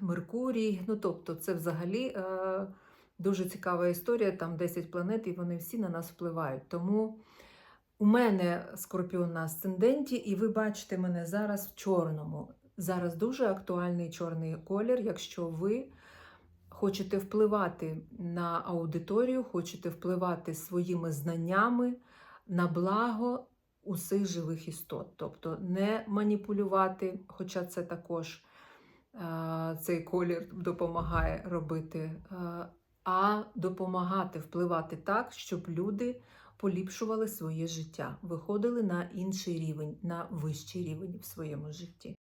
Меркурій. Ну, тобто, це взагалі а, дуже цікава історія. Там 10 планет, і вони всі на нас впливають. Тому у мене скорпіон на асценденті, і ви бачите мене зараз в чорному. Зараз дуже актуальний чорний колір, якщо ви хочете впливати на аудиторію, хочете впливати своїми знаннями на благо усіх живих істот. Тобто не маніпулювати, хоча це також е, цей колір допомагає робити, а допомагати впливати так, щоб люди поліпшували своє життя, виходили на інший рівень, на вищий рівень в своєму житті.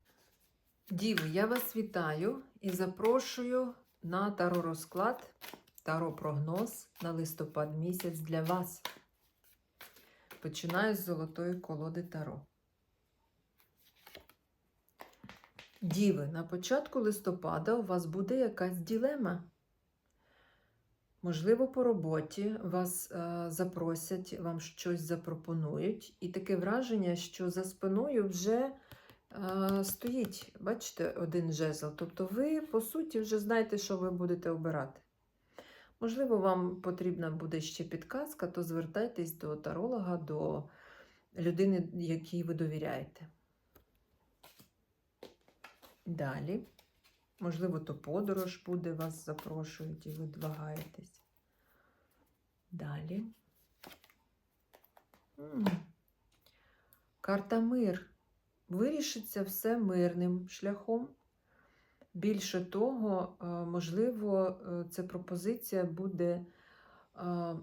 Діви, я вас вітаю і запрошую на таро-розклад, таро-прогноз на листопад місяць для вас. Починаю з золотої колоди Таро. Діви, на початку листопада у вас буде якась ділема. Можливо, по роботі вас е, запросять, вам щось запропонують, і таке враження, що за спиною вже е, стоїть, бачите, один жезл. Тобто ви, по суті, вже знаєте, що ви будете обирати. Можливо, вам потрібна буде ще підказка, то звертайтесь до таролога, до людини, якій ви довіряєте. Далі. Можливо, то подорож буде, вас запрошують і ви вагаєтесь. Далі. Карта мир. Вирішиться все мирним шляхом. Більше того, е, можливо, е, ця пропозиція буде е,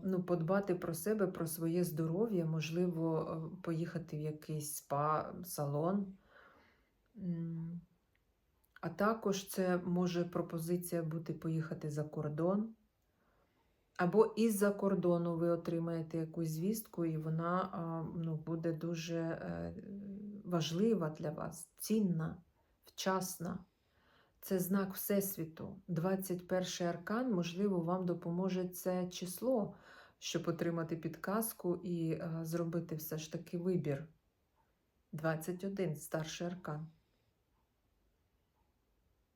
ну, подбати про себе, про своє здоров'я, можливо, поїхати в якийсь спа-салон. А також це може пропозиція бути поїхати за кордон. Або із-за кордону ви отримаєте якусь звістку, і вона ну, буде дуже е, важлива для вас, цінна, вчасна. Це знак Всесвіту. 21 аркан, можливо, вам допоможе це число, щоб отримати підказку і е, зробити все ж таки вибір. 21 старший аркан.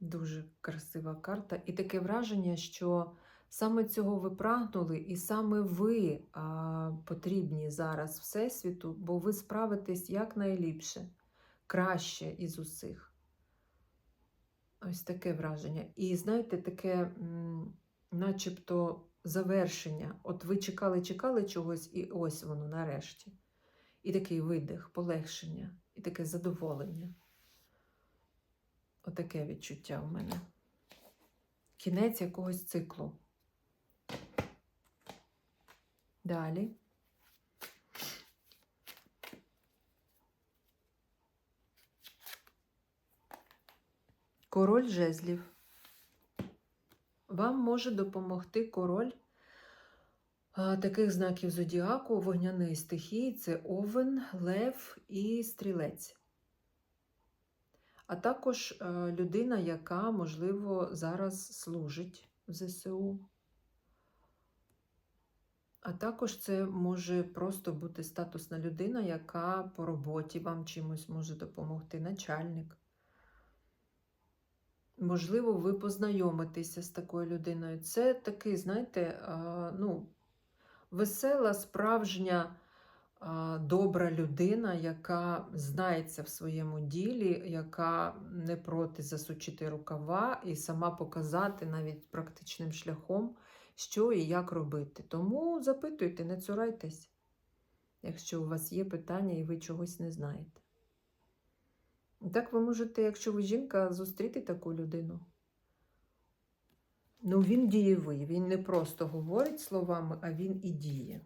Дуже красива карта. І таке враження, що саме цього ви прагнули, і саме ви а, потрібні зараз Всесвіту, бо ви справитесь якнайліпше, краще із усіх. Ось таке враження. І знаєте, таке, начебто, завершення. От ви чекали, чекали чогось, і ось воно нарешті. І такий видих, полегшення, і таке задоволення. Отаке відчуття в мене. Кінець якогось циклу. Далі. Король жезлів. Вам може допомогти король таких знаків зодіаку, вогняної стихії це овен, лев і стрілець. А також е, людина, яка, можливо, зараз служить в ЗСУ. А також це може просто бути статусна людина, яка по роботі вам чимось може допомогти, начальник. Можливо, ви познайомитеся з такою людиною. Це такий, знаєте, ну, весела, справжня, добра людина, яка знається в своєму ділі, яка не проти засучити рукава і сама показати навіть практичним шляхом, що і як робити. Тому запитуйте, не цурайтесь, якщо у вас є питання і ви чогось не знаєте. Так ви можете, якщо ви жінка, зустріти таку людину. Ну, він дієвий, він не просто говорить словами, а він і діє.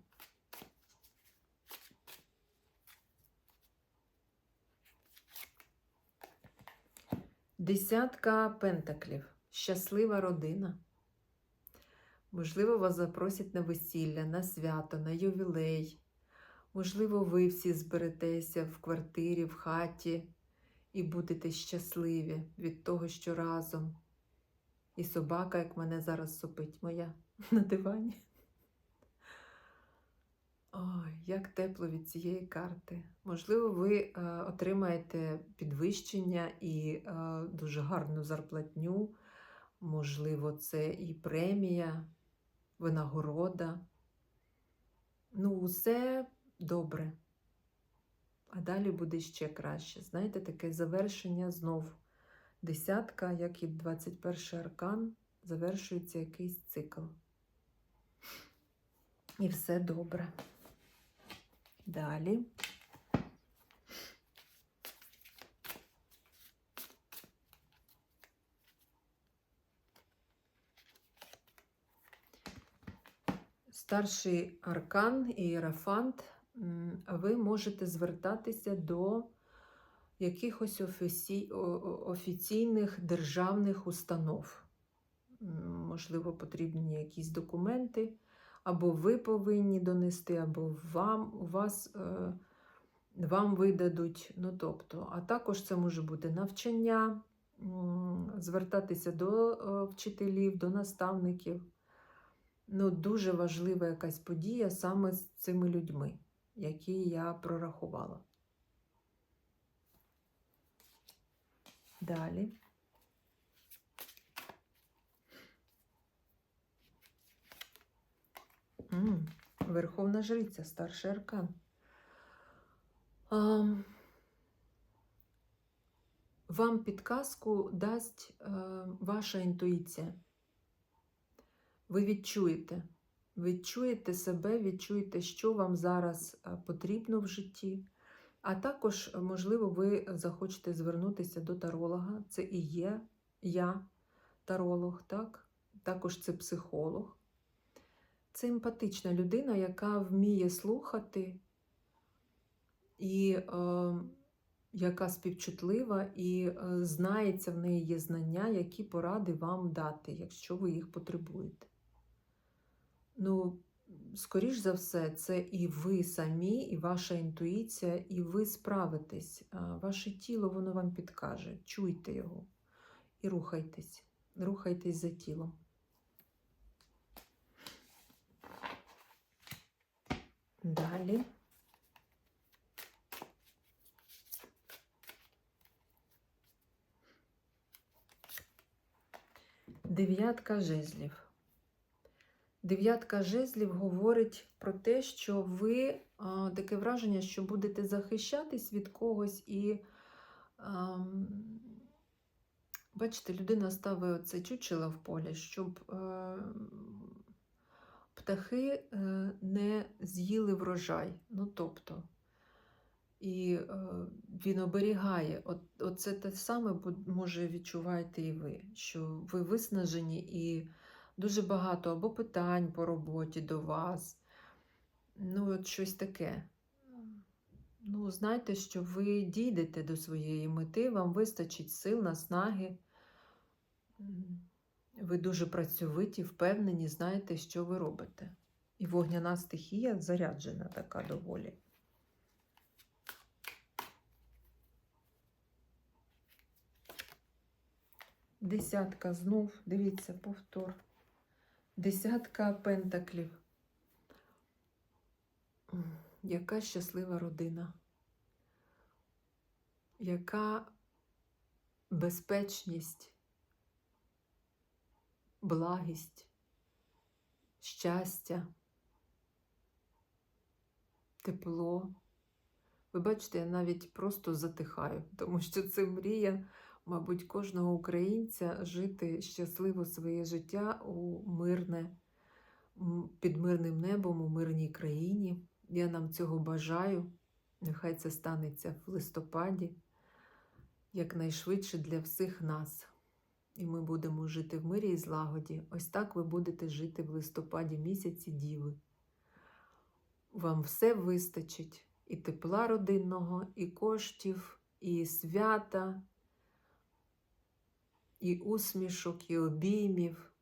Десятка пентаклів. Щаслива родина. Можливо, вас запросять на весілля, на свято, на ювілей. Можливо, ви всі зберетеся в квартирі, в хаті і будете щасливі від того, що разом. І собака, як мене зараз сопить моя на дивані. Ой, як тепло від цієї карти. Можливо, ви е, отримаєте підвищення і е, дуже гарну зарплатню. Можливо, це і премія, винагорода. Ну, усе добре. А далі буде ще краще. Знаєте, таке завершення знов. Десятка, як і 21 аркан, завершується якийсь цикл. І все добре. Далі. Старший аркан і Іерафант ви можете звертатися до якихось офіційних державних установ. Можливо, потрібні якісь документи, або ви повинні донести, або вам, у вас, е, вам видадуть. Ну, тобто, а також це може бути навчання, звертатися до е, вчителів, до наставників. Ну, дуже важлива якась подія саме з цими людьми, які я прорахувала. Далі. Верховна жриця, старший аркан. Ам, Вам підказку дасть е, ваша інтуїція. Ви відчуєте. Відчуєте себе, відчуєте, що вам зараз е, потрібно в житті. А також, можливо, ви захочете звернутися до таролога. Це і є я, таролог, так? Також це психолог. Це емпатична людина, яка вміє слухати і е, яка співчутлива, і е, знається, в неї є знання, які поради вам дати, якщо ви їх потребуєте. Ну, скоріш за все, це і ви самі, і ваша інтуїція, і ви справитесь. Ваше тіло воно вам підкаже. Чуйте його і рухайтесь. Рухайтесь за тілом. Далі. Дев'ятка жезлів. Дев'ятка жезлів говорить про те, що ви а, таке враження, що будете захищатись від когось і. ам, Бачите, людина ставить оце чучело в полі, щоб е, птахи е, не з'їли врожай. Ну, тобто, і е, він оберігає. От, оце те саме може відчуваєте і ви, що ви виснажені і дуже багато або питань по роботі до вас. Ну, от щось таке. Ну, знайте, що ви дійдете до своєї мети, вам вистачить сил, наснаги. Ви дуже працьовиті, впевнені, знаєте, що ви робите. І вогняна стихія заряджена така доволі. Десятка знов, дивіться, повтор. Десятка пентаклів. Яка щаслива родина. Яка безпечність, благість, щастя, тепло. Ви бачите, я навіть просто затихаю, тому що це мрія, мабуть, кожного українця жити щасливо своє життя у мирне, під мирним небом, у мирній країні. Я нам цього бажаю. Нехай це станеться в листопаді, якнайшвидше для всіх нас. І ми будемо жити в мирі і злагоді. Ось так ви будете жити в листопаді місяці Діви. Вам все вистачить і тепла родинного, і коштів, і свята, і усмішок, і обіймів.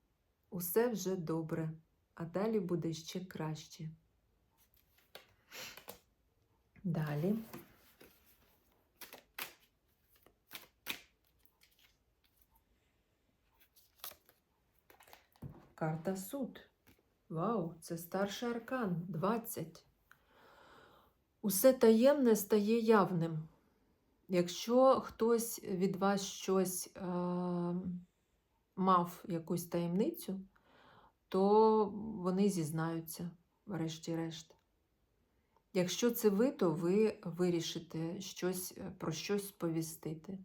Усе вже добре, а далі буде ще краще. Далі. Карта суд. Вау, це старший аркан 20. Усе таємне стає явним. Якщо хтось від вас щось е, мав якусь таємницю, то вони зізнаються, врешті-решт. Якщо це ви, то ви вирішите щось, е, про щось сповістити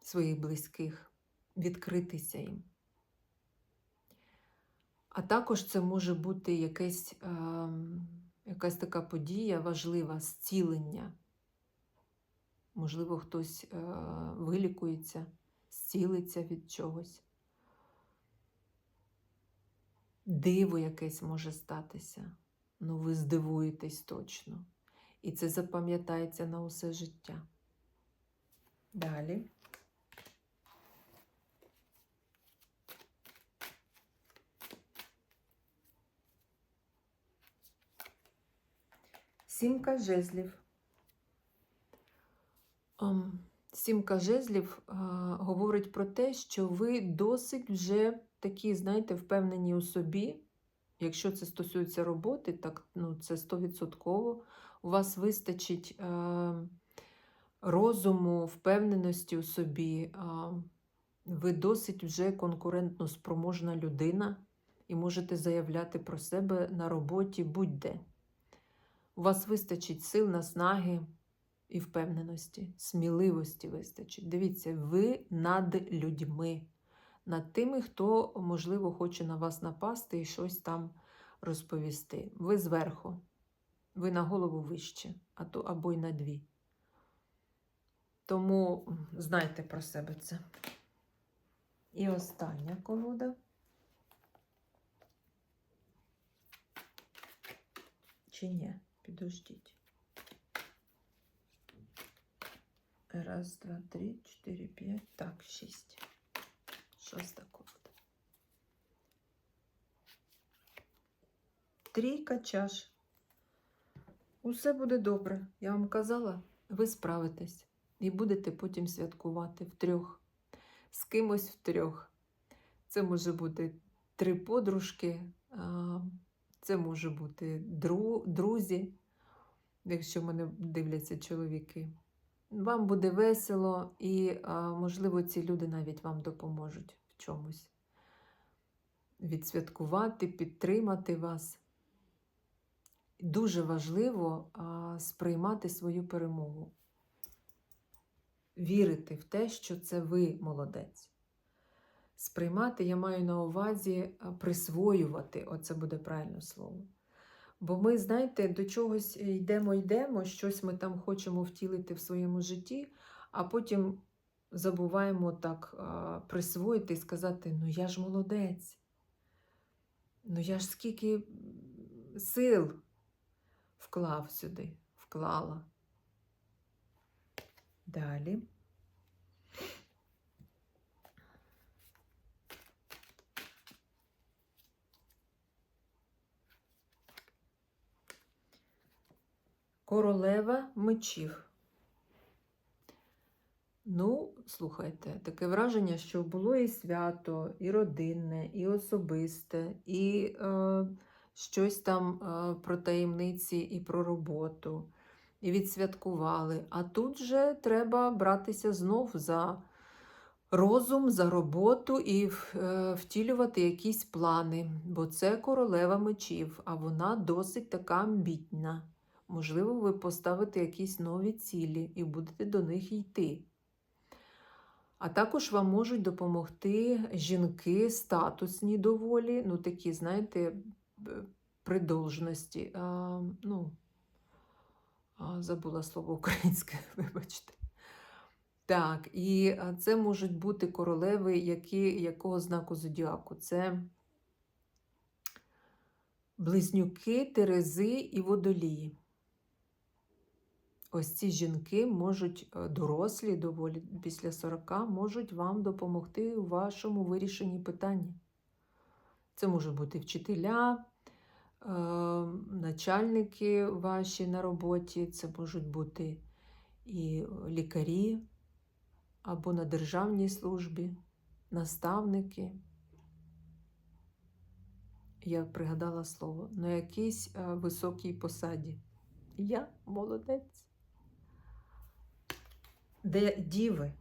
своїх близьких, відкритися їм. А також це може бути якесь, е, якась така подія важлива, зцілення. Можливо, хтось е, вилікується, зцілиться від чогось. Диво якесь може статися. Ну, ви здивуєтесь точно. І це запам'ятається на усе життя. Далі. Сімка жезлів. Ем, Сімка жезлів е, говорить про те, що ви досить вже такі, знаєте, впевнені у собі. Якщо це стосується роботи, так ну, це 100%. У вас вистачить е, розуму, впевненості у собі. а, Ви досить вже конкурентно спроможна людина і можете заявляти про себе на роботі будь-де. У вас вистачить сил, наснаги і впевненості, сміливості вистачить. Дивіться, ви над людьми, над тими, хто, можливо, хоче на вас напасти і щось там розповісти. Ви зверху, ви на голову вище, а то або й на дві. Тому знайте про себе це. І остання колода. Чи ні? Підождіть. Раз, два, три, чотири, п'ять. Так, шість. Шоста колода. Трійка чаш. Усе буде добре. Я вам казала, ви справитесь і будете потім святкувати втрьох. З кимось втрьох. Це може бути три подружки, це може бути друзі, якщо мене дивляться чоловіки. Вам буде весело, і, можливо, ці люди навіть вам допоможуть в чомусь. Відсвяткувати, підтримати вас. Дуже важливо сприймати свою перемогу. Вірити в те, що це ви молодець. Сприймати я маю на увазі присвоювати, оце буде правильне слово. Бо ми, знаєте, до чогось йдемо, йдемо, щось ми там хочемо втілити в своєму житті, а потім забуваємо так присвоїти і сказати: ну я ж молодець. Ну я ж скільки сил вклав сюди, вклала. Далі. Королева мечів. Ну, слухайте, таке враження, що було і свято, і родинне, і особисте, і е, щось там е, про таємниці і про роботу, і відсвяткували. А тут же треба братися знов за розум, за роботу і е, втілювати якісь плани, бо це королева мечів, а вона досить така амбітна. Можливо, ви поставите якісь нові цілі і будете до них йти. А також вам можуть допомогти жінки статусні доволі, ну такі, знаєте, б- при должності. А, ну, а, забула слово українське, вибачте. Так, і це можуть бути королеви, які, якого знаку зодіаку? Це близнюки, терези і водолії. Ось ці жінки можуть, е, дорослі доволі після 40, можуть вам допомогти у вашому вирішенні питання. Це можуть бути вчителя, е, начальники ваші на роботі, це можуть бути і лікарі або на державній службі, наставники. Я пригадала слово, на якійсь е, високій посаді. Я молодець. Де діви,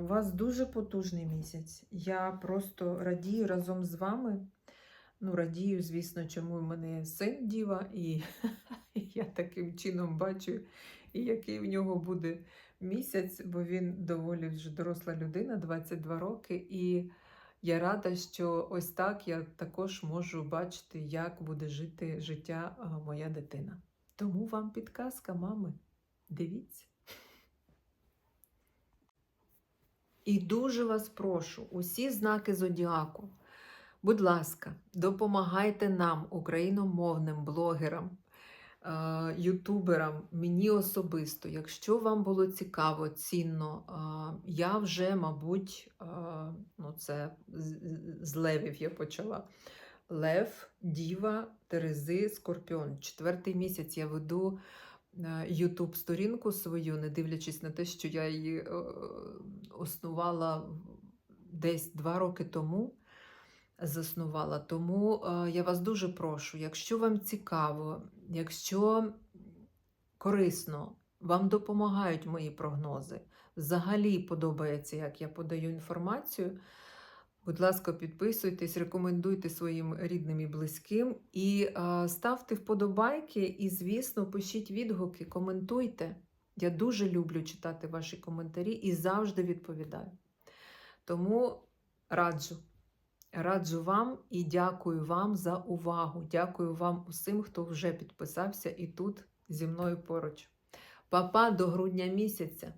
у вас дуже потужний місяць. Я просто радію разом з вами. Ну, радію, звісно, чому в мене син діва, і я таким чином бачу, який в нього буде місяць, бо він доволі вже доросла людина, 22 роки. І я рада, що ось так я також можу бачити, як буде жити життя моя дитина. Тому вам підказка, мами. Дивіться. І дуже вас прошу, усі знаки зодіаку, будь ласка, допомагайте нам, україномовним блогерам, е, ютуберам, мені особисто. Якщо вам було цікаво, цінно, е, я вже, мабуть, е, ну це з- левів я почала. Лев, Діва, Терези, Скорпіон. Четвертий місяць я веду Ютуб сторінку свою, не дивлячись на те, що я її е, основала десь два роки тому. Заснувала. Тому е, я вас дуже прошу, якщо вам цікаво, якщо корисно, вам допомагають мої прогнози, взагалі подобається, як я подаю інформацію. Будь ласка, підписуйтесь, рекомендуйте своїм рідним і близьким і е, ставте вподобайки, і, звісно, пишіть відгуки, коментуйте. Я дуже люблю читати ваші коментарі і завжди відповідаю. Тому раджу. Раджу вам і дякую вам за увагу. Дякую вам усім, хто вже підписався і тут зі мною поруч. Па-па до грудня місяця!